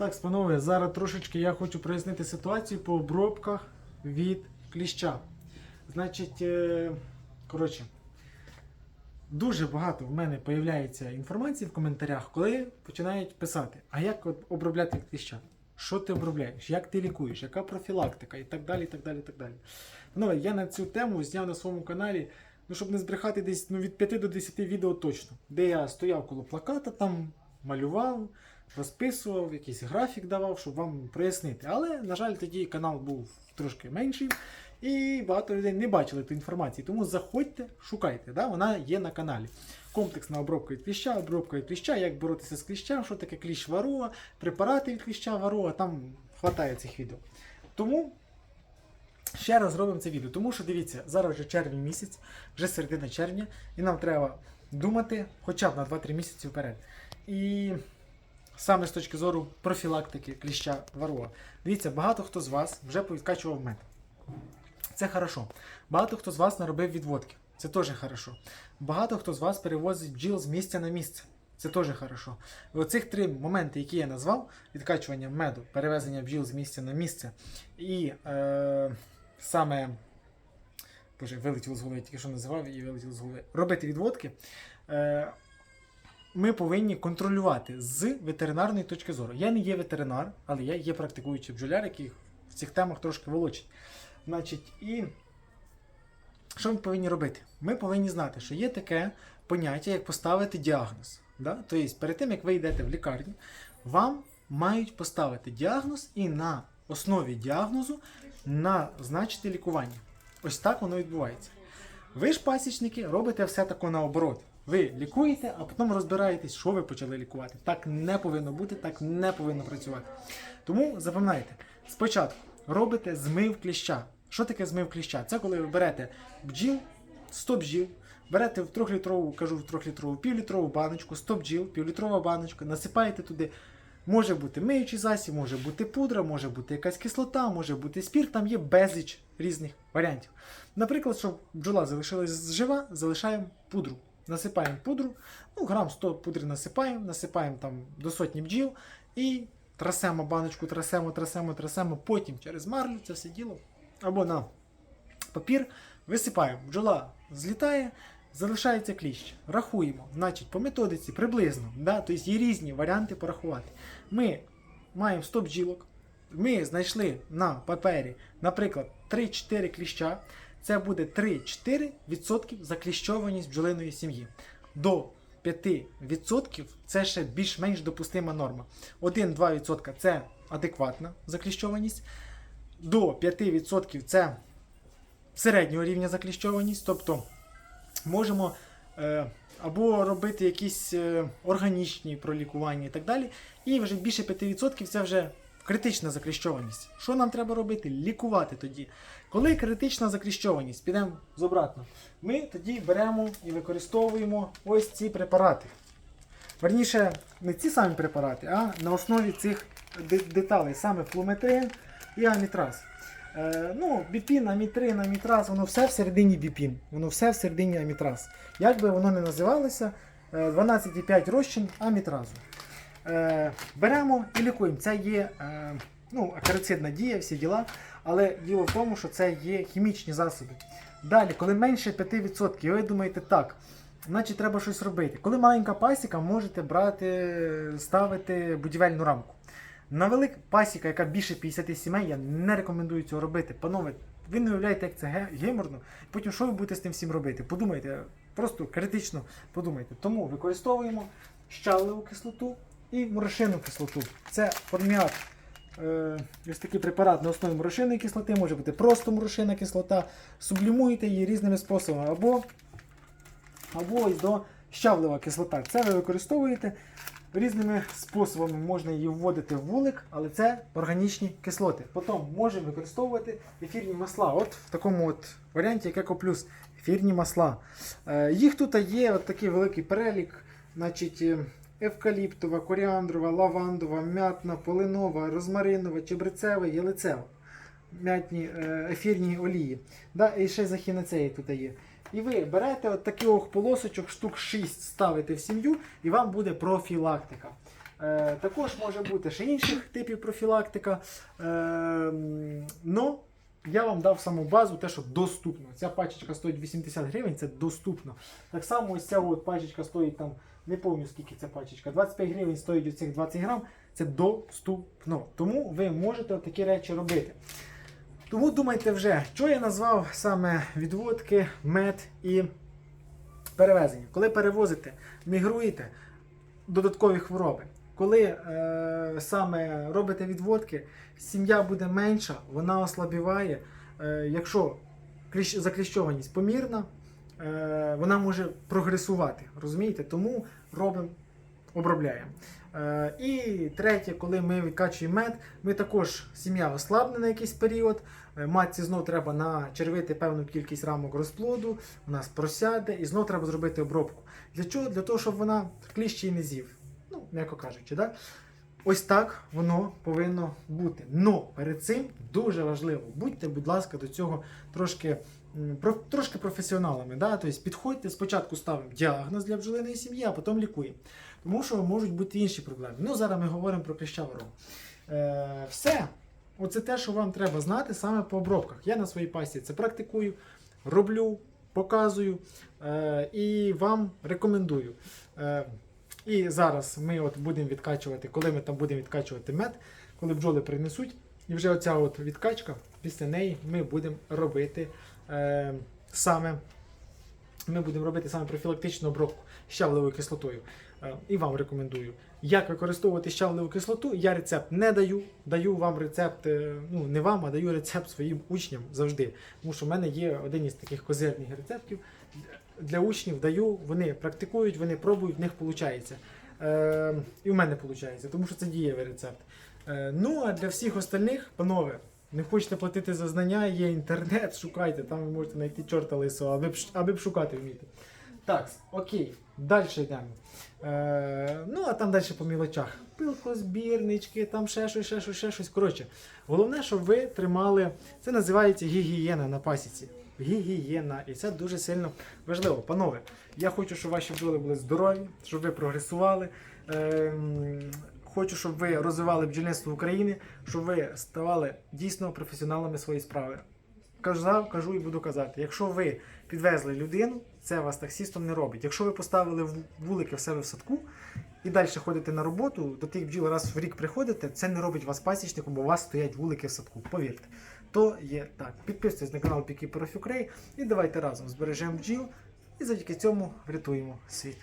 Так, панове, зараз трошечки я хочу прояснити ситуацію по обробках від кліща. Значить, е, коротше, дуже багато в мене появляється інформації в коментарях, коли починають писати, а як обробляти кліща? Що ти обробляєш, як ти лікуєш, яка профілактика і так далі. і так далі, і так далі. Панове, я на цю тему зняв на своєму каналі, ну, щоб не збрехати десь ну, від 5 до 10 відео точно, де я стояв коло плаката, там малював, розписував, якийсь графік давав, щоб вам прояснити. Але, на жаль, тоді канал був трошки менший, і багато людей не бачили ту інформацію. Тому заходьте, шукайте, да? вона є на каналі. Комплексна обробка від кліща, обробка від кліща, як боротися з кліщем, що таке кліщ варова, препарати від кліща варова, там хватає цих відео. Тому ще раз зробимо це відео. Тому що дивіться, зараз вже червень місяць, вже середина червня, і нам треба думати хоча б на 2-3 місяці вперед. І саме з точки зору профілактики кліща варова. Дивіться, багато хто з вас вже повідкачував мед. Це хорошо. Багато хто з вас наробив відводки. Це теж хорошо. Багато хто з вас перевозить бджіл з місця на місце. Це теж хорошо. І оцих три моменти, які я назвав: відкачування меду, перевезення бджіл з місця на місце, і е, саме Боже, вилетіло з голови, тільки що називав і вилетіло з голови. Робити відводки. Е, ми повинні контролювати з ветеринарної точки зору. Я не є ветеринар, але я є практикуючий бджоляр, який в цих темах трошки волочить. Значить, і що ми повинні робити? Ми повинні знати, що є таке поняття, як поставити діагноз. Да? Тобто, перед тим, як ви йдете в лікарню, вам мають поставити діагноз і на основі діагнозу назначити лікування. Ось так воно відбувається. Ви ж, пасічники, робите все тако наоборот. Ви лікуєте, а потім розбираєтесь, що ви почали лікувати. Так не повинно бути, так не повинно працювати. Тому запам'ятайте, спочатку робите змив кліща. Що таке змив кліща? Це коли ви берете бджіл, 100 бджіл, берете в трьохлітрову, кажу в трьохлітрову, півлітрову баночку, 100 бджіл, півлітрова баночка, насипаєте туди. Може бути миючий засіб, може бути пудра, може бути якась кислота, може бути спірт, там є безліч різних варіантів. Наприклад, щоб бджола залишилась жива, залишаємо пудру. Насипаємо пудру, ну, грам 100 пудри насипаємо, насипаємо там до сотні бджіл і трасемо баночку, трасемо, трасемо, трасемо, потім через марлю це все діло або на папір висипаємо. Бджола злітає, залишається кліщ. Рахуємо. Значить, по методиці приблизно. Да? Тобто є різні варіанти порахувати. Ми маємо 100 бджілок. Ми знайшли на папері, наприклад, 3-4 кліща. Це буде 3-4% закліщованість бджолиної сім'ї. До 5% це ще більш-менш допустима норма. 1-2% це адекватна закліщованість. До 5% це середнього рівня закліщованість. Тобто можемо е, або робити якісь е, органічні пролікування і так далі. І вже більше 5% це вже критична закліщованість. Що нам треба робити? Лікувати тоді. Коли критична закліщованість, підемо з обратно, ми тоді беремо і використовуємо ось ці препарати. Верніше, не ці самі препарати, а на основі цих деталей, саме флуметрин і амітраз. Е, ну, біпін, амітрин, амітраз, воно все всередині біпін, воно все всередині амітраз. Як би воно не називалося, е, 12,5 розчин амітразу. Е, беремо і лікуємо. Це є е, ну, акарицидна дія, всі діла, але діло в тому, що це є хімічні засоби. Далі, коли менше 5%, ви думаєте, так, значить треба щось робити. Коли маленька пасіка, можете брати, ставити будівельну рамку. На велика пасіка, яка більше 50 сімей, я не рекомендую цього робити. Панове, ви не уявляєте, як це геморно. Потім що ви будете з тим всім робити? Подумайте, просто критично подумайте. Тому використовуємо щавлеву кислоту і морошинну кислоту. Це форміат. Е, ось такий препарат на основі морошинної кислоти, може бути просто морошинна кислота. Сублімуєте її різними способами. Або, або ось до щавлева кислота. Це ви використовуєте різними способами. Можна її вводити в вулик, але це органічні кислоти. Потім можемо використовувати ефірні масла. От в такому от варіанті, як Екоплюс. Ефірні масла. Е, їх тут є от такий великий перелік. Значить, е, евкаліптова, коріандрова, лавандова, м'ятна, полинова, розмаринова, чебрецева, ялицева. М'ятні е, ефірні олії. Да, і ще захінацеї тут є. І ви берете от таких полосочок, штук 6 ставите в сім'ю, і вам буде профілактика. Е, також може бути ще інших типів профілактика. Е, я вам дав саму базу, те, що доступно. Ця пачечка стоїть 80 гривень, це доступно. Так само ось ця от пачечка стоїть там, не пам'ятаю скільки ця пачечка, 25 гривень стоїть оцих 20 грам, це доступно. Тому ви можете такі речі робити. Тому думайте вже, що я назвав саме відводки, мед і перевезення. Коли перевозите, мігруєте, додаткові хвороби. Коли е, саме робите відводки, сім'я буде менша, вона ослабіває. Е, якщо закліщованість помірна, вона може прогресувати. Розумієте? Тому робимо, обробляємо. Е, і третє, коли ми відкачуємо мед, ми також сім'я ослабне на якийсь період. Е, Матці знов треба начервити певну кількість рамок розплоду, нас просяде, і знов треба зробити обробку. Для чого? Для того, щоб вона кліщі не з'їв. Ну, м'яко кажучи, да? Ось так воно повинно бути. Но перед цим дуже важливо, будьте, будь ласка, до цього трошки, трошки професіоналами. Да? Тобто підходьте, спочатку ставимо діагноз для бджолиної сім'ї, а потім лікуємо. Тому що можуть бути інші проблеми. Ну, зараз ми говоримо про кліща ворогу. Е, все. Оце те, що вам треба знати саме по обробках. Я на своїй пасті це практикую, роблю, показую е, і вам рекомендую. Е, і зараз ми от будемо відкачувати, коли ми там будемо відкачувати мед, коли бджоли принесуть, і вже оця от відкачка, після неї ми будемо робити е, саме. Ми будемо робити саме профілактичну обробку щавлевою кислотою. Е, І вам рекомендую. Як використовувати щавлеву кислоту, я рецепт не даю. Даю вам рецепт, е, ну не вам, а даю рецепт своїм учням завжди. Тому що в мене є один із таких козирних рецептів. Для учнів даю, вони практикують, вони пробують, в них виходить. І в мене виходить, тому що це дієвий рецепт. Ну а для всіх остальних, панове, не хочете платити за знання, є інтернет, шукайте, там ви можете знайти чорта лисого, аби б, аби б шукати вміти. Так, окей, далі йдемо. Е, ну, а там далі по мілочах. Пилкозбірнички, там ще щось, ще щось, ще щось. Коротше, головне, щоб ви тримали. Це називається гігієна на пасіці. Гігієна. І це дуже сильно важливо. Панове, я хочу, щоб ваші бджоли були здорові, щоб ви прогресували. Ем, Хочу, щоб ви розвивали бджільництво України, щоб ви ставали дійсно професіоналами своєї справи. Казав, кажу і буду казати. Якщо ви підвезли людину, це вас таксістом не робить. Якщо ви поставили вулики в себе в садку і далі ходите на роботу, до тих бджіл раз в рік приходите, це не робить вас пасічником, бо у вас стоять вулики в садку. Повірте. То є так. Підписуйтесь на канал Піки Профюкрей і давайте разом збережемо бджіл і завдяки цьому врятуємо світ.